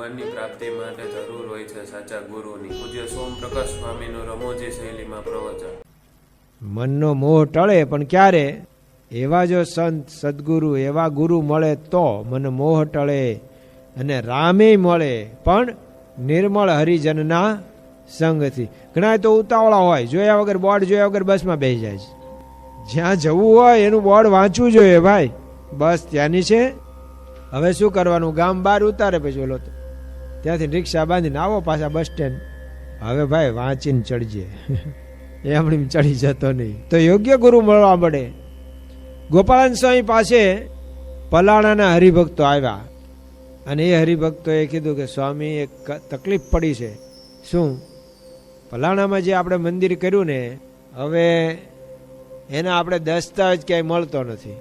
ભગવાનની પ્રાપ્તિ માટે જરૂર હોય છે સાચા ગુરુની. પૂજ્ય સોમ પ્રકાશ સ્વામીનું રમોજી શૈલીમાં પ્રવચન. મનનો મોહ ટળે, પણ ક્યારે? એવા જો સંત, સદગુરુ, એવા ગુરુ મળે તો મન મોહ ટળે અને રામે મળે, પણ નિર્મળ હરિજનના સંગથી. ઘણા તો ઉતાવળા હોય, જોયા વગર બોર્ડ, જોયા વગર બસમાં બેસી જાય છે. જ્યાં જવું હોય એનું બોર્ડ વાંચવું જોઈએ, ભાઈ. બસ ત્યાંની છે. હવે શું કરવાનું? ગામ બહાર ઉતારે પછી ઓલો તો. ત્યાંથી રિક્ષા બાંધીને આવો પાછા બસ સ્ટેન્ડ. હવે ભાઈ વાંચીને ચડજે. એમણી ચડી જતો નહીં. તો યોગ્ય ગુરુ મળવા મળે. ગોપાલન સ્વામી પાસે પલાણાના હરિભક્તો આવ્યા. અને એ હરિભક્તોએ કીધું કે સ્વામી, એક તકલીફ પડી છે. શું? પલાણામાં જે આપણે મંદિર કર્યું ને, હવે એના આપણે દસ્તાવેજ ક્યાંય મળતો નથી.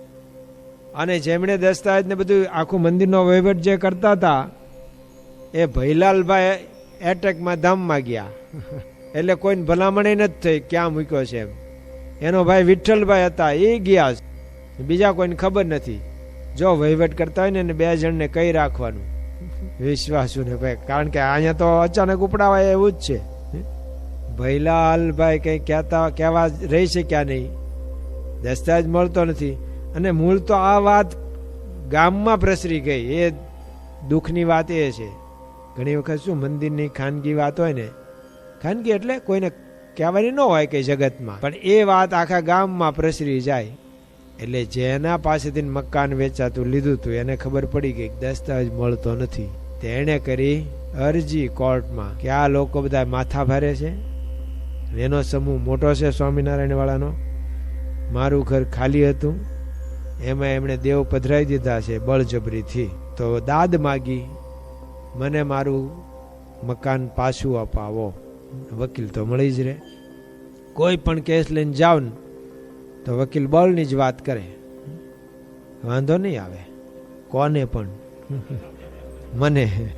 અને જેમણે દસ્તાવેજ ને બધું આખું મંદિરનો વહીવટ જે કરતા હતા એ ભૈલાલભાઈ એટેકમાં ધામમાં ગયા. એટલે કોઈને ભલામણે નથી થઈ ક્યાં મૂક્યો છે એમ. એનો ભાઈ વિઠ્ઠલભાઈ હતા એ ગયા. બીજા કોઈને ખબર નથી. જો વહીવટ કરતા હોય ને એને બે જણને કહી રાખવાનું? વિશ્વાસુ ને ભાઈ, કારણ કે અહીંયા તો અચાનક ઉપડાવાય એવું જ છે. ભૈલાલભાઈ કંઈ કહેતા, કહેવા રહી છે ક્યાં નહીં. દસ્તાવેજ મળતો નથી. અને મૂળ તો આ વાત ગામમાં પ્રસરી ગઈ. એ દુઃખની વાત એ છે. ઘણી વખત શું મંદિરની ખાનગી વાત હોય ને, ખાનગી એટલે કોઈને કહેવાની ન હોય કે જગતમાં. પણ એ વાત આખા ગામમાં પ્રસરી જાય. એટલે જેના પાસેથી મકાન વેચાતું લીધું હતું એને ખબર પડી કે દસ્તાવેજ મળતો નથી. તેણે કરી અરજી કોર્ટમાં કે આ લોકો બધા માથા ભારે છે. એનો સમૂહ મોટો છે સ્વામિનારાયણ વાળાનો મારું ઘર ખાલી હતું. એમાં એમણે દેવ પધરાવી દીધા છે બળજબરીથી. તો દાદ માગી મને મારું મકાન પાછું અપાવો. વકીલ તો મળી જ રહે. કોઈ પણ કેસ લઈને જાવ ને, તો વકીલ બળની જ વાત કરે. વાંધો નહીં આવે. કોને પણ? મને.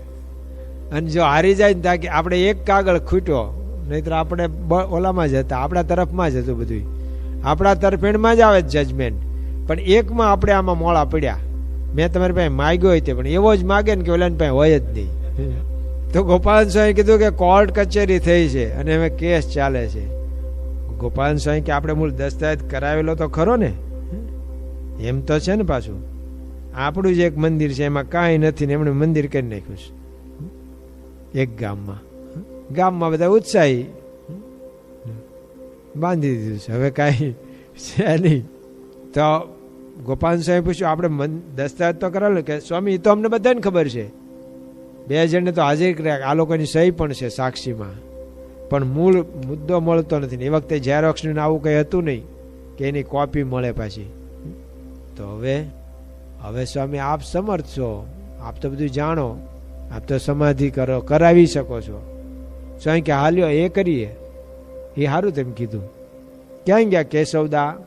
અને જો હારી જાય ને ત્યાં કે આપણે એક કાગળ ખૂટ્યો, નહીતર આપણે ઓલામાં જ હતા, આપણા તરફમાં જ હતું બધું આપણા તરફેણમાં જ આવે જજમેન્ટ પણ એકમાં આપણે આમાં મોળા પડ્યા. મેં તમારી પાસે માગ્યો હતો પણ એવો જ માગે ને કે ઓલાની પાસે હોય જ નહીં. તો ગોપાલ સ્વામી કીધું કે કોર્ટ કચેરી થઈ છે અને હવે કેસ ચાલે છે. ગોપાલ સ્વામી કે આપણે મૂળ દસ્તાવેજ કરાવેલો તો ખરો ને? એમ તો છે ને પાછું. આપણું જ એક મંદિર છે, એમાં કાંઈ નથી ને એમણે મંદિર કરી નાખ્યું છે. એક ગામમાં. ગામમાં બધા ઉત્સાહી. બાંધી દીધું છે. હવે કાંઈ છે નહીં. તો ગોપાલ સાહેબ પૂછ્યું, આપણે મન દસ્તાવેજ તો કરાવેલો કે, સ્વામી, એ તો અમને બધાને ખબર છે. બે જણને તો હાજર કર્યા, આ લોકોની સહી પણ છે સાક્ષીમાં. પણ મૂળ મુદ્દો મળતો નથી એ વખતે ઝેરોક્સનું આવું કંઈ હતું નહીં કે એની કોપી મળે પાછી. તો હવે હવે સ્વામી, આપ સમર્થ છો. આપ તો બધું જાણો. આપ તો સમાધિ કરો, કરાવી શકો છો. સ્વામી કે, હાલ્યો, એ કરીએ. એ સારું તેમ કીધું. ક્યાં ગયા કેશવદા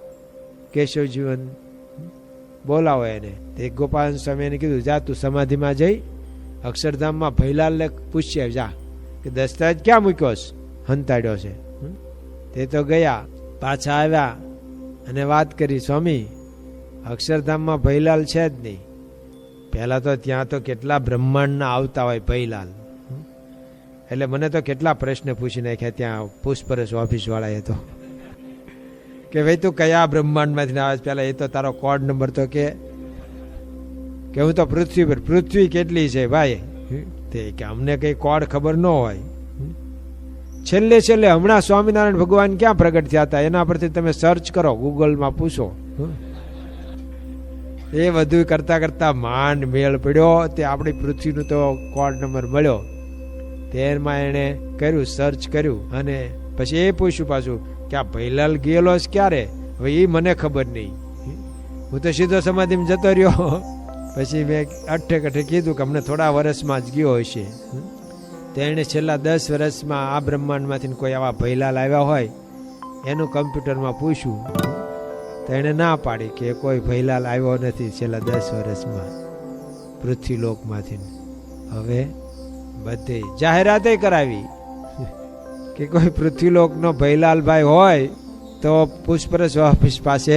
કેશવ જીવન બોલાવો એને. તે ગોપાલ સ્વામી એને કીધું, જા તું સમાધિમાં જઈ, અક્ષરધામમાં ભૈલાલને પૂછ્યા જા, કે દસ્તાવેજ ક્યાં મૂક્યો છે? હંતાડ્યો છે? તે તો ગયા, પાછા આવ્યા અને વાત કરી, સ્વામી, અક્ષરધામમાં ભૈલાલ છે જ નહીં. પહેલાં તો ત્યાં તો કેટલા બ્રહ્માંડના આવતા હોય ભૈલાલ. એટલે મને તો કેટલા પ્રશ્ન પૂછી નાખ્યા ત્યાં પુષ્પરસ ઓફિસવાળાએ તો. કે ભાઈ તું કયા બ્રહ્માંડમાંથી આવે છે? પેલા એ તો તારો કોડ નંબર તો કે કે હું તો પૃથ્વી પર, પૃથ્વી કેટલી છે ભાઈ? તે કે અમને કઈ કોડ ખબર ન હોય. છેલ્લે છેલ્લે હમણાં સ્વામિનારાયણ ભગવાન ક્યાં પ્રગટ થયા હતા? એના પરથી તમે સર્ચ કરો, ગૂગલમાં પૂછો. એ બધું કરતા કરતા માંડ મેળ પડ્યો. તે આપણી પૃથ્વીનો તો કોડ નંબર મળ્યો. તેમાં એણે કર્યું સર્ચ કર્યું અને પછી એ પૂછ્યું પાછું કે આ ભૈલાલ ગયેલો છે ક્યારે? હવે એ મને ખબર નહીં. હું તો સીધો સમાધિમાં જતો રહ્યો. પછી મેં અઠે કઠે કીધું કે અમને થોડા વર્ષમાં જ ગયો હશે. તેણે છેલ્લા દસ વર્ષમાં આ બ્રહ્માંડમાંથી કોઈ આવા ભૈલાલ આવ્યા હોય? એનું કમ્પ્યુટરમાં પૂછ્યું. તેણે ના પાડી કે કોઈ ભૈલાલ આવ્યો નથી છેલ્લા દસ વર્ષમાં પૃથ્વીલોકમાંથી હવે બધે જાહેરાતે કરાવી. કે કોઈ પૃથ્વીલોકનો ભૈલાલભાઈ હોય, તો પુષ્પરસ ઓફિસ પાસે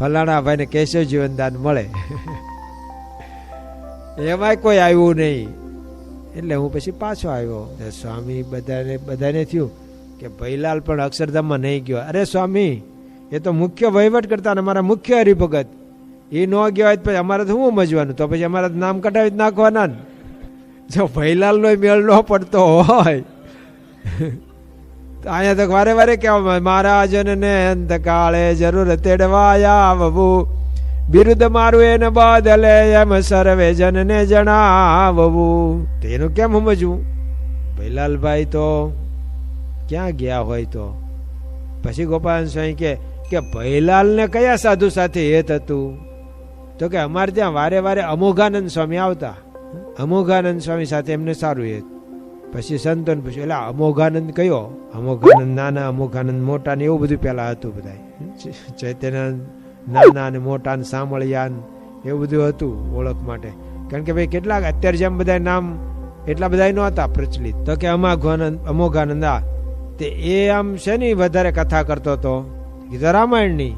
ફલાણા ભાઈને કેશવ જીવનદાન મળે. એમાંય કોઈ આવ્યું નહીં. એટલે હું પછી પાછો આવ્યો. સ્વામી બધાને બધાને થયું કે ભૈલાલ પણ અક્ષરધામમાં નહીં ગયો. અરે સ્વામી, એ તો મુખ્ય વહીવટ કરતા ને અમારા મુખ્ય હરિભગત. એ ન ગયો હોય પછી અમારે તો શું મજવાનું તો પછી અમારે નામ કટાવી નાખવાના ને. જો ભૈલાલનો મેળ ન પડતો હોય અહીંયા તો વારે વારે કહેવામાં મહારાજને અંતકાળે જરૂર તેડવાયા આવવું. બિરુદ મારું એને બદલે એમ સર્વે જનને જણાવવું. તો એનું કેમ સમજવું? ભૈલાલભાઈ તો ક્યાં ગયા હોય તો? પછી ગોપાલ સ્વામી કે કે ભૈલાલને કયા સાધુ સાથે હેત હતું? તો કે અમારે ત્યાં વારે વારે અમોઘાનંદ સ્વામી આવતા. અમોઘાનંદ સ્વામી સાથે એમને સારું હેત. પછી સંતોને પૂછ્યું, એટલે અમોઘાનંદ કયો? અમોઘાનંદ નાના, અમોઘાનંદ મોટા ને એવું બધું પેલા હતું બધા ચૈતન્યાનંદ નાના ને મોટા ને સામળિયા ને એવું બધું હતું ઓળખ માટે. કારણ કે ભાઈ કેટલાક અત્યારે જેમ બધા નામ એટલા બધા નહોતા પ્રચલિત. તો કે અમાઘાનંદ, અમોઘાનંદ આ. તે એ આમ શેની વધારે કથા કરતો હતો? તો રામાયણની,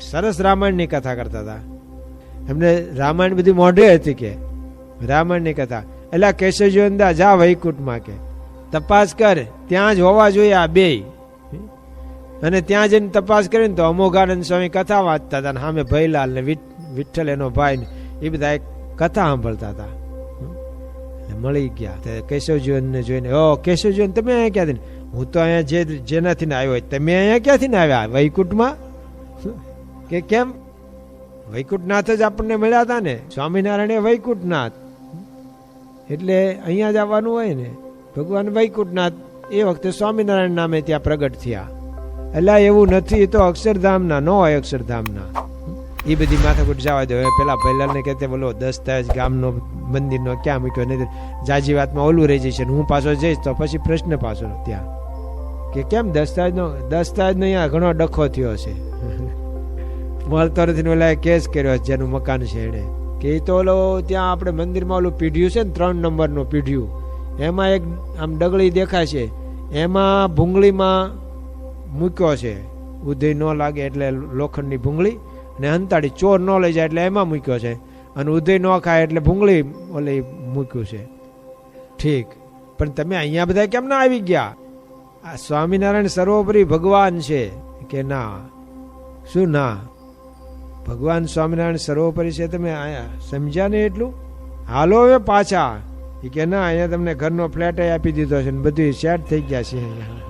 સરસ રામાયણની કથા કરતા હતા. એમને રામાયણ બધી મોઢે હતી કે? રામાયણની કથા. એટલે કેશવજીવનદા જા વૈકુંઠમાં કે તપાસ કર, ત્યાં જ હોવા જોઈએ આ બે. અને ત્યાં જઈને તપાસ કરીને તો અમોઘાનંદ સ્વામી કથા વાંચતા હતા સામે ભયલાલ ને વિઠ્ઠલ એનો ભાઈ ને, એ બધા એક કથા સાંભળતા હતા. મળી ગયા. તે કેશવજીવનને જોઈને, ઓ કેશવજીવન તમે અહીંયા ક્યાંથી હું તો અહીંયા જે, જેનાથી આવ્યો હોય, તમે અહીંયા ક્યાંથી આવ્યા? વૈકુંઠમાં? કે કેમ? વૈકુંઠનાથ જ આપણને મળ્યા હતા ને. સ્વામિનારાયણ વૈકુંઠનાથ. એટલે અહીંયા જ આવવાનું હોય ને, ભગવાન વૈકુંઠનાથ એ વખતે સ્વામિનારાયણ નામે ત્યાં પ્રગટ થયા. એટલે એવું નથી તો અક્ષરધામના, ન હોય અક્ષરધામના. એ બધી માથાકૂટ જવા દો. હવે પેલા પહેલાને કહેતે બોલો દસ્તાવેજ ગામનો મંદિરનો ક્યાં મૂક્યો? નહીં જાજી વાતમાં ઓલું રહી જશે હું પાછો જઈશ તો પછી પ્રશ્ન પાછો ત્યાં. કે કેમ દસ્તાવેજનો દસ્તાવેજનો અહીંયા ઘણો ડખો થયો છે મળતો નથી ઓલા કેસ કર્યો જેનું મકાન છે એને કે તો ઓલો ત્યાં આપણે મંદિરમાં ઓલું પીઢ્યું છે ને, ત્રણ નંબરનું પીઢ્યું. એમાં એક આમ ડગળી દેખાય છે. એમાં ભૂંગળીમાં મૂક્યો છે. ઉદય ન લાગે એટલે લોખંડની ભૂંગળી અને અંતાડી ચોર ન લઈ જાય એટલે એમાં મૂક્યો છે. અને ઉદય ન ખાય એટલે ભૂંગળી ઓલી મૂક્યું છે. ઠીક. પણ તમે અહીંયા બધા કેમ ના આવી ગયા? આ સ્વામિનારાયણ સર્વોપરી ભગવાન છે. કે ના? શું ના? ભગવાન સ્વામિનારાયણ સર્વોપરી છે, તમે આયા સમજ્યા ને એટલું? હાલો હવે પાછા. એ કે ના, અહીંયા તમને ઘરનો ફ્લેટ આપી દીધો છે ને બધું સેટ થઈ ગયા છે અહીંયા.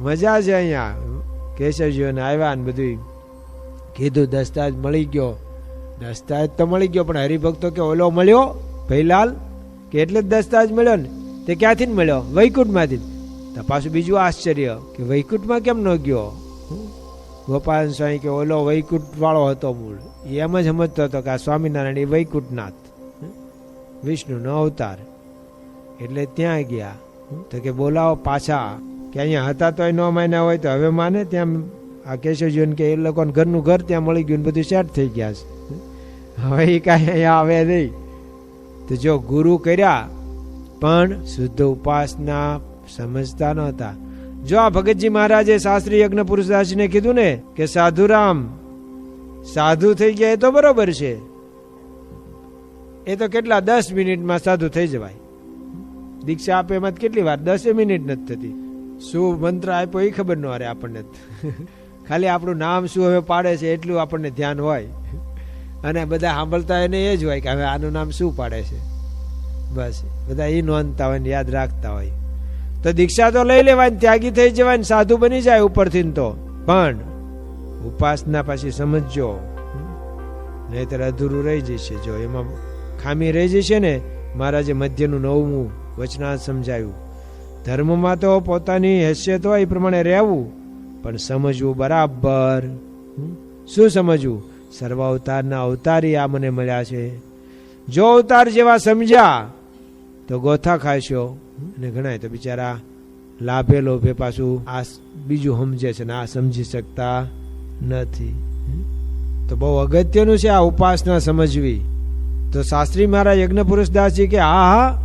મજા છે અહીંયા. કેશવજીઓને આવ્યા ને બધું કીધું, દસ્તાવેજ મળી ગયો. દસ્તાવેજ તો મળી ગયો, પણ હરિભક્તો કે ઓલો મળ્યો? ભૈલાલ, કે એટલે જ દસ્તાવેજ મળ્યો ને? તે ક્યાંથી મળ્યો? વૈકુંઠમાંથી. તો બીજું આશ્ચર્ય કે વૈકુંઠમાં કેમ ન ગયો? ગોપાલ સ્વામી કે, ઓલો વૈકુંઠવાળો હતો મૂળ. એમ જ સમજતો હતો કે આ સ્વામિનારાયણ એ વૈકુંઠનાથ વિષ્ણુનો અવતાર. એટલે ત્યાં ગયા. તો કે, બોલાવો પાછા. કે અહીંયા હતા તો ન માન્યા હોય તો હવે માને. ત્યાં આ કેશવજીવન કે, એ લોકોને ઘરનું ઘર ત્યાં મળી ગયું બધું સેટ થઈ ગયા છે. હવે એ કાંઈ અહીંયા આવે નહીં. તો જો ગુરુ કર્યા, પણ શુદ્ધ ઉપાસના સમજતા નહોતા. જો આ ભગતજી મહારાજે શાસ્ત્રી યજ્ઞ પુરુષદાસજીને કીધું ને કે સાધુરામ, સાધુ થઈ ગયા એ તો બરોબર છે. એ તો કેટલા દસ મિનિટમાં સાધુ થઈ જવાય. દીક્ષા આપે એમાં કેટલી વાર? દસ મિનિટ નથી થતી. શું મંત્ર આપ્યો એ ખબર ન રહે આપણને. ખાલી આપણું નામ શું હવે પાડે છે એટલું આપણને ધ્યાન હોય. અને બધા સાંભળતા એને એ જ હોય કે હવે આનું નામ શું પાડે છે. બસ, બધા એ નોંધતા હોય ને યાદ રાખતા હોય. તો દીક્ષા તો લઈ લેવાની, ત્યાગી થઈ જવાની, સાધુ બની જાય ઉપરથી તો. પણ ઉપાસના પાછી સમજજો. નહીતર અધૂરું રહી જશે. જો એમાં ખામી રહી જશે ને, મહારાજે મધ્યનું નવમું વચનાથ સમજાયું. ધર્મમાં તો પોતાની હેસિયત હોય એ પ્રમાણે રહેવું, પણ સમજવું બરાબર. શું સમજવું? સર્વ અવતારના અવતારી આ મને મળ્યા છે. જો અવતાર જેવા સમજ્યા તો ગોથા ખાશો. અને ઘણા તો બિચારા લાભે લોભે પાછું આ બીજું સમજે છે ને આ સમજી શકતા નથી. તો બહુ અગત્યનું છે આ ઉપાસના સમજવી. તો શાસ્ત્રી મારા યજ્ઞ પુરુષદાસજી કે આ હા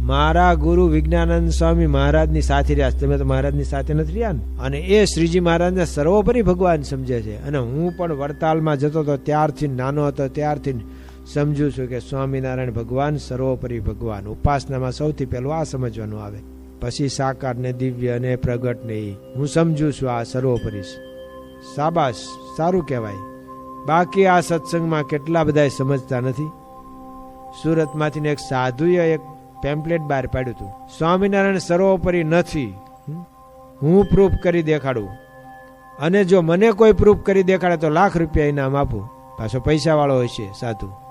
મારા ગુરુ વિજ્ઞાનંદ સ્વામી મહારાજની સાથે રહ્યા. તમે તો મહારાજની સાથે નથી રહ્યા ને? અને એ શ્રીજી મહારાજને સર્વોપરી ભગવાન સમજે છે. અને હું પણ વડતાલમાં જતો હતો, ત્યારથી નાનો હતો, ત્યારથી સમજુ છું કે સ્વામિનારાયણ ભગવાન, સર્વોપરી ભગવાન. ઉપાસનામાં સૌથી પહેલું આ સમજવાનું આવે. પછી સાકાર ને દિવ્ય ને પ્રગટ ને હું સમજુ છું આ સર્વોપરી સાબાશ સારું કહેવાય. બાકી આ સત્સંગમાં કેટલા બધા સમજતા નથી? સુરતમાંથી એક સાધુએ એક પેમ્પલેટ બહાર પાડ્યું હતું. સ્વામિનારાયણ સર્વોપરી નથી. હું પ્રૂફ કરી દેખાડું. અને જો મને કોઈ પ્રૂફ કરી દેખાડે તો લાખ રૂપિયા ઇનામ આપું. પાછો પૈસાવાળો હોય છે, સાધુ.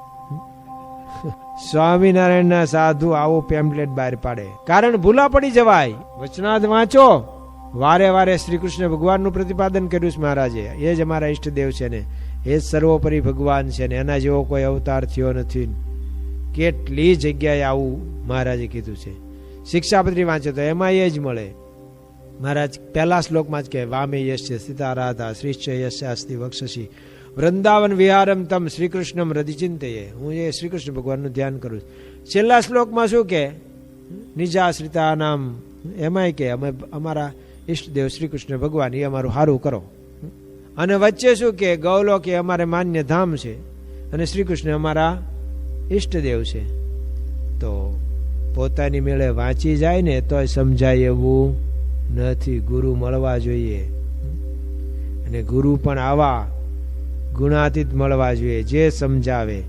સ્વામિનારાયણના સાધુ આવો પેમ્પલેટ બહાર પાડે. કારણ ભૂલા પડી જવાય. વચનાદ વાંચો. વારે વારે શ્રી કૃષ્ણ ભગવાનનું પ્રતિપાદન કર્યું છે મહારાજે. એ જ અમારા ઈષ્ટદેવ છે ને. એ જ સર્વોપરી ભગવાન છે ને. એના જેવો કોઈ અવતાર થયો નથી. કેટલી જગ્યાએ આવું મહારાજે કીધું છે. શિક્ષાપત્રી વાંચે તો એમાં એ જ મળે. મહારાજ પહેલા શ્લોકમાં જ કહે, વામે યશ્ય સીતા રાધા શ્રીશ્ચ યશ અસ્તિ વક્ષસી. વૃંદાવન વિહારમ તમ શ્રી કૃષ્ણમ રધિચિંતયે હું એ શ્રી કૃષ્ણ ભગવાનનું ધ્યાન કરું છું. છેલ્લા શ્લોકમાં શું કે? નિજાશ્રિતા નામ એમાંય કે અમે અમારા ઈષ્ટદેવ શ્રી કૃષ્ણ ભગવાન, એ અમારું સારું કરો. અને વચ્ચે શું કે? ગૌલોક એ અમારે માન્ય ધામ છે અને શ્રીકૃષ્ણ અમારા ઈષ્ટદેવ છે. તો પોતાની મેળે વાંચી જાય ને તોય સમજાય એવું નથી. ગુરુ મળવા જોઈએ. અને ગુરુ પણ આવા ગુણાતીત મળવા જોઈએ, જે સમજાવે.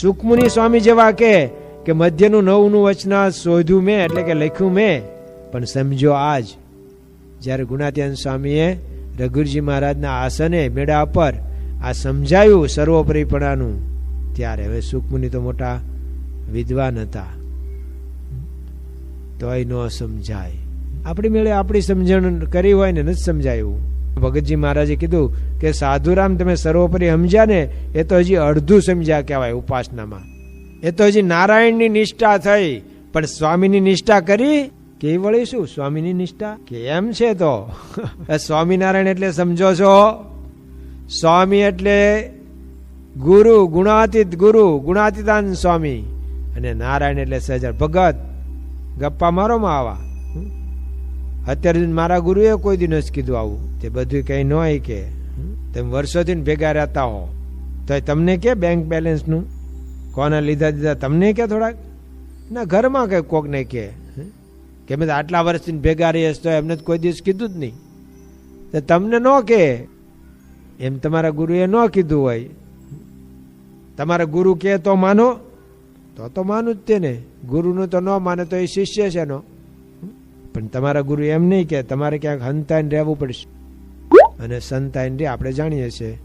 સુખમુનિ સ્વામી જેવા કે કે મધ્યનું નવનું વચના શોધ્યું મેં, એટલે કે લખ્યું મેં, પણ સમજો આજ. જ્યારે ગુણાત્યાન સ્વામીએ રઘુરજી મહારાજના આસને, મેળા પર આ સમજાયું સર્વોપરીપણાનું, ત્યારે હવે સુખમુનિ તો મોટા વિદ્વાન હતા. તોય ન સમજાય. આપણી મેળે આપણી સમજણ કરી હોય ને નથી સમજાયું. ભગતજી મહારાજે કીધું કે સાધુરામ તમે સર્વોપરી સમજ્યા ને, એ તો હજી અડધું સમજ્યા કહેવાય ઉપાસનામાં. એ તો હજી નારાયણની નિષ્ઠા થઈ, પણ સ્વામીની નિષ્ઠા કરી? કે વળી શું? સ્વામીની નિષ્ઠા? કેમ છે તો? સ્વામિનારાયણ એટલે સમજો છો? સ્વામી એટલે ગુરુ, ગુણાતીત ગુરુ, ગુણાતીતાન સ્વામી. અને નારાયણ એટલે સજર ભગત, ગપ્પા મારો માં આવા? અત્યાર મારા ગુરુએ કોઈ દી નથી કીધું આવું. તે બધું કઈ ન હોય કે? તમે વર્ષોથી ભેગા રહેતા હો. તો તમને કે બેંક બેલેન્સનું કોને લીધા દીધા? તમને કે થોડાક? ના, ઘરમાં કઈ કોકને કે. કે મેં આટલા વર્ષથી ભેગા રહીએ તો એમને કોઈ દિવસ કીધું જ નહીં. તો તમને ન કે. એમ તમારા ગુરુએ ન કીધું હોય. તમારા ગુરુ કે તો માનો. તો તો માનું જ તેને. ગુરુનું તો ન માને તો એ શિષ્ય છે એનો. પણ તમારા ગુરુ એમ નહીં કે તમારે ક્યાંક હંતાઈને રહેવું પડશે. અને સંતાઈને રે, આપણે જાણીએ છીએ.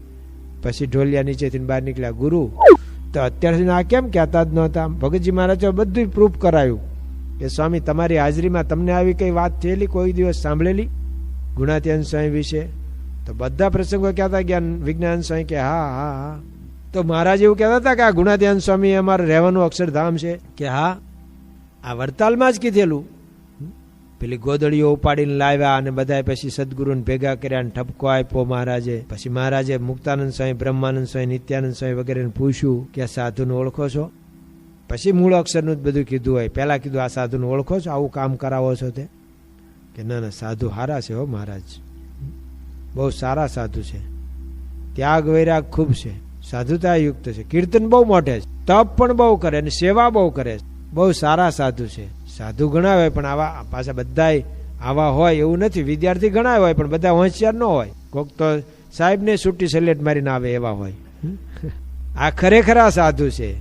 પછી ઢોલિયા નીચેથી બહાર નીકળ્યા, ગુરુ, તો અત્યાર સુધી આ કેમ કહેતા જ નહોતા? ભગતજી મહારાજે બધું પ્રૂફ કરાયું કે સ્વામી, તમારી હાજરીમાં તમને આવી કઈ વાત થયેલી, કોઈ દિવસ સાંભળેલી? ગુણાત્યાન સ્વામી વિશે? તો બધા પ્રસંગો કહેતા જ્ઞાન વિજ્ઞાન સ્વામી કે, હા હા હા. તો મહારાજ એવું કહેતા હતા કે આ ગુણાધ્યાન સ્વામી અમારે રહેવાનું અક્ષરધામ છે કે, હા, આ વડતાલમાં જ કીધેલું. પેલી ગોદડીઓ ઉપાડીને લાવ્યા અને બધા પછી સદગુરુને ભેગા કર્યા અને ઠપકો આપ્યો મહારાજે. પછી મહારાજે મુક્તાનંદ સ્વામી, બ્રહ્માનંદ સ્વામી, નિત્યાનંદ સ્વામી વગેરેને પૂછ્યું કે આ સાધુને ઓળખો છો? પછી મૂળ અક્ષરનું જ બધું કીધું હોય. પહેલાં કીધું, આ સાધુને ઓળખો છો? આવું કામ કરાવો છો તે? કે, ના ના, સાધુ હારા છે હો મહારાજ. બહુ સારા સાધુ છે. ત્યાગ, વૈરાગ ખૂબ છે. સાધુતા યુક્ત છે. કીર્તન બહુ મોટે છે. તપ પણ બહુ કરે અને સેવા બહુ કરે છે. બહુ સારા સાધુ છે. સાધુ હોય પણ આવા પાછા બધાય આવા હોય એવું નથી. વિદ્યાર્થી ઘણા હોય, પણ બધા હોશિયાર ન હોય. કોક તો સાહેબને છૂટી સલેટ મારીને આવે એવા હોય. આ ખરેખર આ સાધુ છે.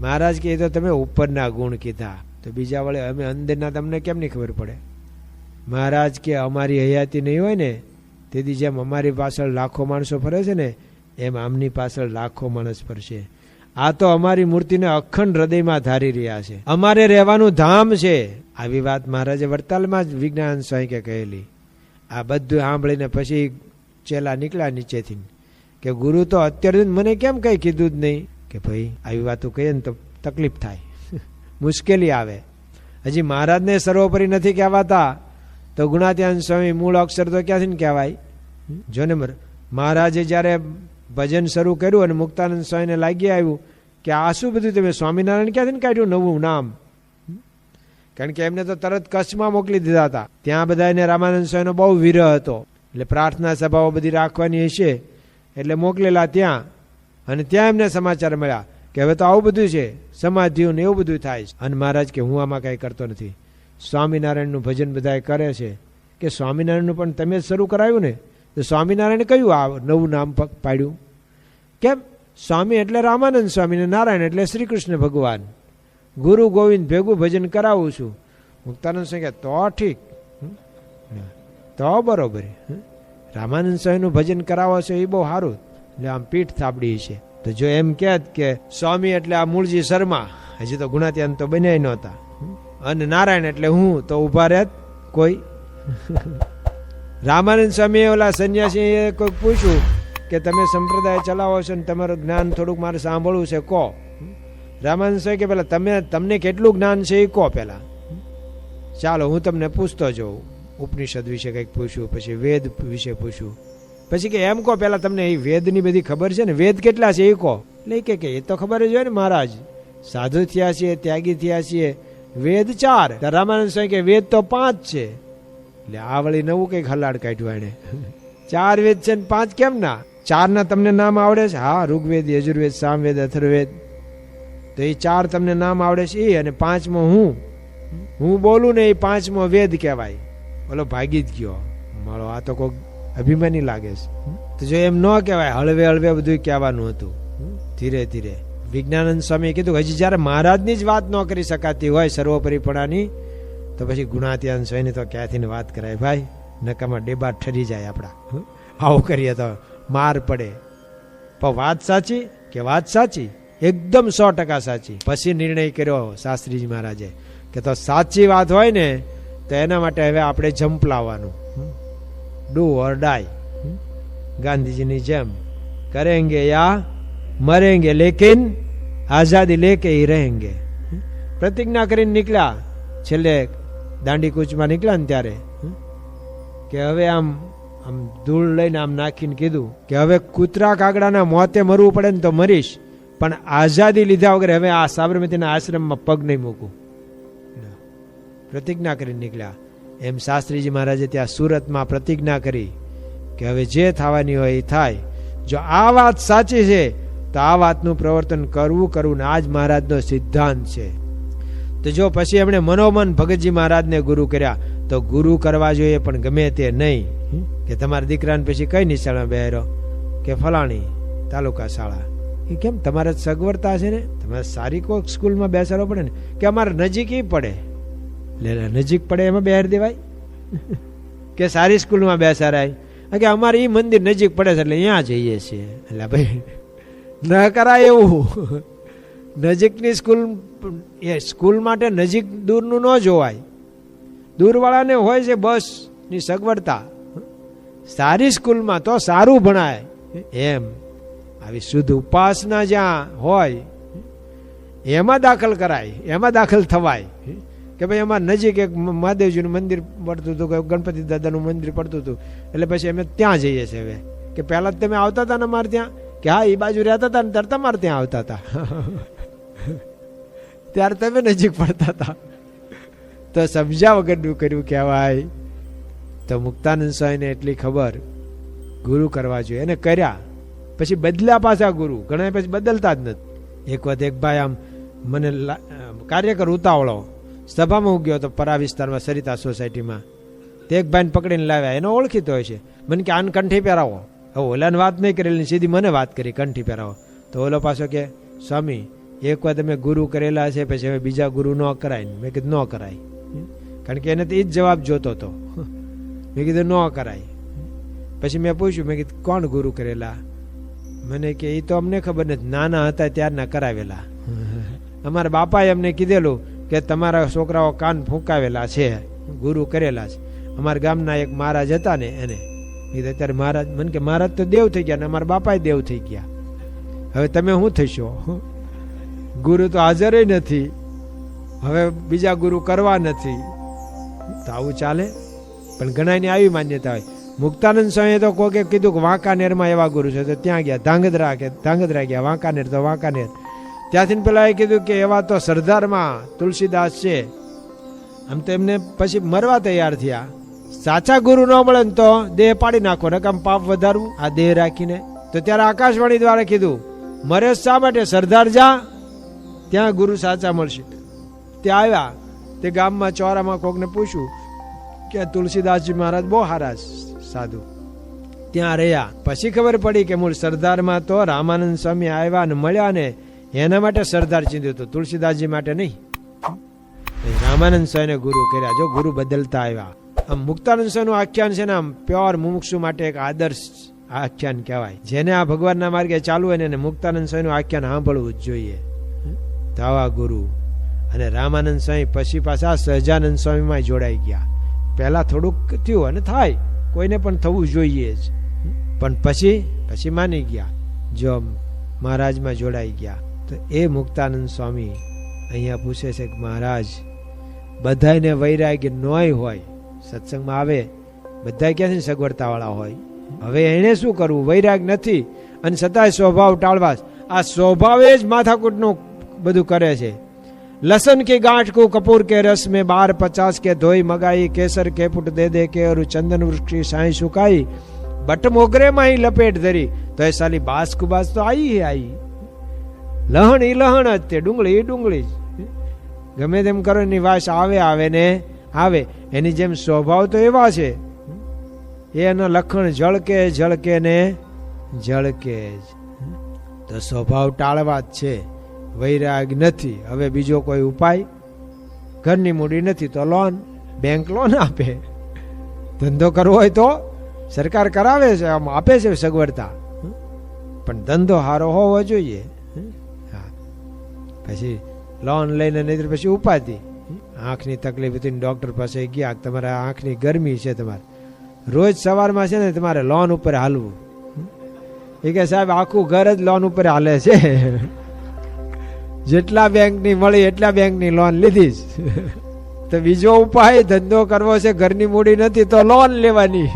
મહારાજ કે, એ તો તમે ઉપરના ગુણ કીધા. તો બીજા વળે અમે અંદરના તમને કેમ નહીં ખબર પડે? મહારાજ કે, અમારી હયાતી નહીં હોય ને? તેથી જેમ અમારી પાછળ લાખો માણસો ફરે છે ને, એમ આમની પાછળ લાખો માણસ ફરશે. આ તો અમારી મૂર્તિને અખંડ હૃદયમાં ધારી રહ્યા છે. અમારે રહેવાનું ધામ છે. આવી વાત મહારાજે વડતાલમાં જ વિજ્ઞાન સ્વામી કે કહેલી. આ બધું સાંભળીને પછી ચેલા નીકળ્યા નીચેથી. કે ગુરુ તો અત્યારે મને કેમ કઈ કીધું જ નહીં? કે ભાઈ, આવી વાતો કહીએ ને તો તકલીફ થાય. મુશ્કેલી આવે. હજી મહારાજને સર્વોપરી નથી કહેવાતા. તો ગુણાત્યાન સ્વામી મૂળ અક્ષર તો ક્યાંથી કહેવાય? જો ને મહારાજે જ્યારે ભજન શરૂ કર્યું અને મુક્તાનંદ સ્વામીને લાગી આવ્યું કે આ શું બધું તમે સ્વામિનારાયણ ક્યાંથી કાઢ્યું? નવું નામ. કારણ કે એમને તો તરત કચ્છમાં મોકલી દીધા હતા. ત્યાં બધા એને રામાનંદ સ્વામીનો બહુ વિરહ હતો. એટલે પ્રાર્થના સભાઓ બધી રાખવાની હશે. એટલે મોકલેલા ત્યાં. અને ત્યાં એમને સમાચાર મળ્યા કે હવે તો આવું બધું છે. સમાધિઓ ને એવું બધું થાય છે. અને મહારાજ કે હું આમાં કાંઈ કરતો નથી. સ્વામિનારાયણનું ભજન બધાએ કરે છે. કે સ્વામિનારાયણનું પણ તમે જ શરૂ કરાવ્યું ને? તો સ્વામિનારાયણે કયું આ નવું નામ પાડ્યું? કેમ? સ્વામી એટલે રામાનંદ સ્વામી ને નારાયણ એટલે શ્રી કૃષ્ણ ભગવાન. ગુરુ ગોવિંદ ભેગું ભજન કરાવું છું. મુક્તાનંદ સ્વામી તો ઠીક. તો બરોબર? રામાનંદ સ્વામીનું ભજન કરાવો છો એ બહુ સારું. એટલે આમ પીઠ થાબડી છે. તો જો એમ કહેત કે, સ્વામી એટલે આ મૂળજી શર્મા. હજી તો ગુણાત્યાન તો બન્યા નહોતા. અને નારાયણ એટલે હું, તો ઊભા રહેત કોઈ. રામાનંદ સ્વામીએ ઓલા સંન્યાસીએ કોઈ પૂછ્યું કે તમે સંપ્રદાય ચલાવો છો ને તમારું જ્ઞાન થોડુંક મારે સાંભળવું છે, કહો. રામાનંદ સ્વામી કે પેલા, તમે, તમને કેટલું જ્ઞાન છે એ કહો પહેલાં ચાલો, હું તમને પૂછતો જઉં. ઉપનિષદ વિશે કંઈક પૂછ્યું, પછી વેદ વિશે પૂછ્યું. પછી કે, એમ કહો પહેલાં તમને એ વેદની બધી ખબર છે ને? વેદ કેટલા છે એ કહો. એટલે કે એ તો ખબર જ હોય ને મહારાજ. સાધુ થયા છીએ, ત્યાગી થયા છીએ. વેદ ચાર. રામાનંદ સ્વામી કે, વેદ તો પાંચ છે. એટલે આ વળી નવું કંઈક હલાડ કાઢ્યું એણે ચાર વેદ છે ને પાંચ કેમ ના ચારના તમને નામ આવડે છે? હા, ઋગ્વેદ, યજુર્વેદ, સામવેદ, અથર્વેદ. તો એ ચાર તમને નામ આવડે છે એ અને પાંચમો હું. હું બોલું ને એ પાંચમો વેદ કહેવાય. ઓલો ભાગી જ ગયો. મારો આ તો કોઈક અભિમાની લાગે છે. તો જો એમ ન કહેવાય, હળવે હળવે બધું કહેવાનું હતું. ધીરે ધીરે. વિજ્ઞાનંદ સ્વામીએ કીધું હજી જ્યારે મહારાજની જ વાત ન કરી શકાતી હોય સર્વોપરીપણાની તો પછી ગુણાત્યાન સ્વામીની તો ક્યાંથી વાત કરાય. ભાઈ, નકામાં ડેબા ઠરી જાય આપણા. આવું કરીએ તો માર પડે. પણ વાત સાચી કે વાત સાચી? એકદમ સો ટકા સાચી. પછી નિર્ણય કર્યો શાસ્ત્રીજી મહારાજે કે તો સાચી વાત હોય ને, તો એના માટે હવે આપણે જંપ લાવવાનું. Do or die. ગાંધીજીની જેમ. કરેંગે યા, મરેંગે લેકિન, આઝાદી લેકે હી રહેંગે. પ્રતિજ્ઞા કરીને નીકળ્યા. છેલ્લે દાંડી કૂચમાં નીકળ્યા ને ત્યારે? કે હવે આમ આમ ધૂળ લઈને આમ નાખીને કીધું કે હવે કૂતરા કાગડાના મોતે મરવું પડે ને તો મરીશ, પણ આઝાદી લીધા વગર હવે આ સાબરમતીના આશ્રમમાં પગ નહીં મૂકું. પ્રતિજ્ઞા કરીને નીકળ્યા. એમ શાસ્ત્રીજી મહારાજે ત્યાં સુરતમાં પ્રતિજ્ઞા કરી કે હવે જે થવાની હોય એ થાય. જો આ વાત સાચી છે, તો આ વાતનું પ્રવર્તન કરવું કરવું ને આ જ મહારાજનો સિદ્ધાંત છે. તો જો પછી એમણે મનોમન ભગતજી મહારાજને ગુરુ કર્યા તો ગુરુ કરવા જોઈએ પણ ગમે તે નહીં. કે તમારા દીકરાને પછી કઈ નિશાળમાં બેહરો? કે ફલાણી તાલુકા શાળા? એ કેમ? તમારે સગવડતા છે ને? તમારે સારી કોઈક સ્કૂલમાં બેસાડવો પડે ને? કે અમારે નજીક પડે? લે લે, નજીક પડે એમાં બેહાર દેવાય? કે સારી સ્કૂલમાં બેસાડાય? કે અમારે એ મંદિર નજીક પડે છે એટલે અહીંયા જઈએ છીએ. એટલે ભાઈ ન કરાય એવું. નજીકની સ્કૂલ, એ સ્કૂલ માટે નજીક દૂરનું ન જોવાય. દૂરવાળાને હોય છે બસની સગવડતા. સારી સ્કૂલમાં તો સારું ભણાય. એમ. આવી શુદ્ધ ઉપાસના જ્યાં હોય, એમાં દાખલ કરાય, એમાં દાખલ થવાય. કે ભાઈ એમાં નજીક એક મહાદેવજીનું મંદિર પડતું હતું કે ગણપતિ દાદાનું મંદિર પડતું હતું. એટલે પછી અમે ત્યાં જઈએ છીએ હવે. કે પહેલાં તમે આવતા હતા ને અમારે ત્યાં? કે હા એ બાજુ રહેતા હતા ને તરતા તમારે ત્યાં આવતા હતા. ત્યારે તમે નજીક પડતા હતા. તો સમજ્યા વગરનું કર્યું કહેવાય તો મુક્તાનંદ સ્વામીને એટલી ખબર ગુરુ કરવા જોઈએ. એને કર્યા. પછી બદલ્યા પાછા ગુરુ. ઘણા પછી બદલતા જ નથી. એક વખત એક ભાઈ આમ મને કાર્યકર ઉતાવળો. સભામાં હું ગયો તો પરા વિસ્તારમાં સરિતા સોસાયટીમાં. તે એક ભાઈને પકડીને લાવ્યા. એનો ઓળખીતો હોય છે. મને કે, આને કંઠી પહેરાવો. હવે ઓલાને વાત નહીં કરેલી સીધી મને વાત કરી, કંઠી પહેરાવો. તો ઓલો પાછો કે, સ્વામી એક વાર તમે ગુરુ કરેલા છે, પછી હવે બીજા ગુરુ ન કરાય મેં કીધું, ન કરાય. કારણ કે એને તો એ જ જવાબ જોતો હતો. મેં કીધું, ન કરાય. પછી મેં પૂછ્યું, મેં કીધું, કોણ ગુરુ કરેલા? મને કે એ તો અમને ખબર નથી. નાના હતા ત્યારના કરાવેલા. અમારા બાપાએ અમને કીધેલું કે, તમારા છોકરાઓ કાન ફૂંકાવેલા છે. ગુરુ કરેલા છે. અમારા ગામના એક મહારાજ હતા ને એને. કીધું, અત્યારે મહારાજ, મને કે મહારાજ તો દેવ થઈ ગયા ને, અમારા બાપાએ દેવ થઈ ગયા. હવે તમે શું થશો? ગુરુ તો હાજર નથી. હવે બીજા ગુરુ કરવા નથી. તો આવું ચાલે. પણ ઘણાની આવી માન્યતા હોય. મુક્તાનંદ સ્વામીએ તો કોકે કીધું કે વાંકાનેરમાં એવા ગુરુ છે, તો ત્યાં ગયા, ધાંગધ્રા કે, ધાંગધ્રા ગયા, વાંકાનેર તો વાંકાનેર. ત્યાંથી પેલા એ કીધું કે એવા તો સરદારમાં તુલસીદાસ છે. આમ તો એમને પછી મરવા તૈયાર થયા. સાચા ગુરુ ન મળે ને તો દેહ પાડી નાખો ને કામ પાપ વધારવું, આ દેહ રાખીને. તો ત્યારે આકાશવાણી દ્વારા કીધું મરે શા માટે? સરદાર જા ત્યાં ગુરુ સાચા મળશે. ત્યાં આવ્યા, તે ગામમાં ચોરામાં કોકને પૂછ્યું કે તુલસીદાસજી મહારાજ બહુ સારા સાધુ. ત્યાં રહ્યા. પછી ખબર પડી કે મૂળ સરદારમાં તો રામાનંદ સ્વામી આવ્યા ને મળ્યા ને એના માટે સરદાર ચીંધ્યું હતું તુલસીદાસજી માટે નહીં. રામાનંદ સ્વામીને ગુરુ કર્યા. જો ગુરુ બદલતા આવ્યા. આમ મુક્તાનંદ સ્વામીનું આખ્યાન છે ને આમ પ્યોર મુમુક્ષુ માટે એક આદર્શ આખ્યાન કહેવાય. જેને આ ભગવાનના માર્ગે ચાલુ હોય ને મુક્તાનંદ સ્વામીનું આખ્યાન સાંભળવું જ જોઈએ. તાવા ગુરુ. અને રામાનંદ સ્વામી પછી પાછા સહજાનંદ સ્વામીમાં જોડાઈ ગયા. પહેલાં થોડુંક થયું અને થાય. કોઈને પણ થવું જોઈએ જ. પણ પછી પછી માની ગયા. જો મહારાજમાં જોડાઈ ગયા. તો એ મુક્તાનંદ સ્વામી અહીંયા પૂછે છે કે મહારાજ બધાને વૈરાગ્ય નોય હોય, સત્સંગમાં આવે બધા ક્યાંથી સગવડતાવાળા હોય? હવે એણે શું કરવું? વૈરાગ નથી. અને છતાંય સ્વભાવ ટાળવા આ સ્વભાવે જ માથાકૂટનું બધું કરે છે લસન की गांठ को कपूर के रस में बार पचास के धोई मगाई केसर के पुट दे दे के और चंदन वृक्ष की साई सुकाई बट मोगरे में ही लपेट धरी तो એ સાલી બાસ કુબાસ તો આઈ હે આઈ લહણ ઈ લહણ જ તે ડુંગળી ઈ ડુંગળી જ ગમે તેમ કરો એની વાસ આવે આવે ને આવે એની જેમ સ્વભાવ તો એવા છે એના લખણ જળકે જળકે ને જળકે જ તો સ્વભાવ ટાળવા જ છે વૈરાગ નથી. હવે બીજો કોઈ ઉપાય? ઘરની મૂડી નથી તો લોન બેંક લોન આપે. ધંધો કરવો હોય તો સરકાર કરાવે છે, આમ આપે છે સગવડતા. પણ ધંધો સારો હોવો જોઈએ. પછી લોન લઈને નહીં પછી ઉપાધિ. આંખની તકલીફ હતી ડૉક્ટર પાસે ગયા તમારે આંખની ગરમી છે તમારે. રોજ સવારમાં છે ને તમારે લોન ઉપર હાલવું. એ કે સાહેબ, આખું ઘર જ લોન ઉપર હાલે છે. જેટલા બેંકની મળી, એટલા બેંકની લોન લીધી જ. તો બીજો ઉપાય ધંધો કરવો છે, ઘરની મૂડી નથી તો લોન લેવાની.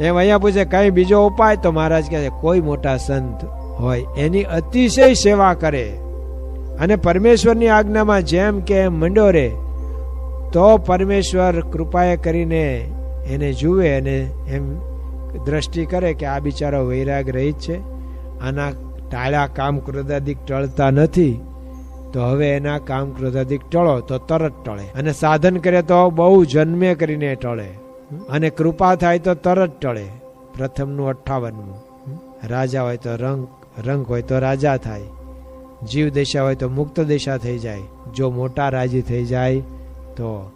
એમ અહીંયા પૂછે, કઈ બીજો ઉપાય? તો મહારાજ કહે છે, કોઈ મોટા સંત હોય, એની અતિશય સેવા કરે. અને પરમેશ્વરની આજ્ઞામાં જેમ કે એમ મંડ્યો રે, તો પરમેશ્વર કૃપાએ કરીને એને જુએ અને એમ દ્રષ્ટિ કરે કે આ બિચારો વૈરાગ રહી જ છે. આના ટાળ્યા કામ ક્રોધાદિક ટળતા નથી, તો હવે એના કામ ક્રોધાદિક ટળો, તો તરત ટળે. અને સાધન કરે તો બહુ જન્મે કરીને ટળે. અને કૃપા થાય તો તરત ટળે. પ્રથમનું અઠ્ઠાવનમું. રાજા હોય તો રંગ રંગ હોય તો રાજા થાય. જીવ દિશા હોય તો મુક્ત દિશા થઈ જાય. જો મોટા રાજી થઈ જાય, તો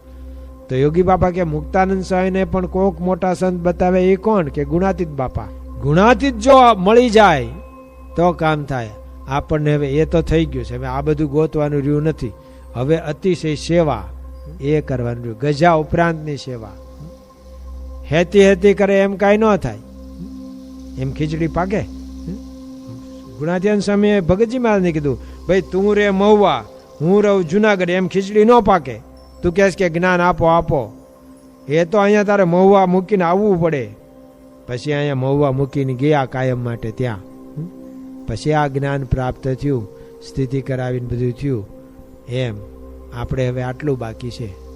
તો યોગી બાપા કે મુક્તાનંદ સ્વામીને પણ કોક મોટા સંત બતાવે એ કોણ? કે ગુણાતીત બાપા. ગુણાતીત જો મળી જાય તો કામ થાય. આપણને હવે એ તો થઈ ગયું છે. હવે આ બધું ગોતવાનું રહ્યું નથી. હવે અતિશય સેવા એ કરવાનું રહ્યું. ગજા ઉપરાંતની સેવા. હેતી હેતી કરે એમ કાંઈ ન થાય. એમ ખીચડી પાકે? ગુણાધ્યાન સ્વામીએ ભગતજી મહારાજને કીધું, ભાઈ તું રે મહુવા, હું રહું જુનાગઢ. એમ ખીચડી ન પાકે. તું કહેશ કે, જ્ઞાન આપો આપો. એ તો અહીંયા તારે મહુવા મૂકીને આવવું પડે. પછી અહીંયા મહુવા મૂકીને ગયા કાયમ માટે ત્યાં. પછી આ જ્ઞાન પ્રાપ્ત થયું, સ્થિતિ કરાવીને બધું થયું. એમ. આપણે હવે આટલું બાકી છે.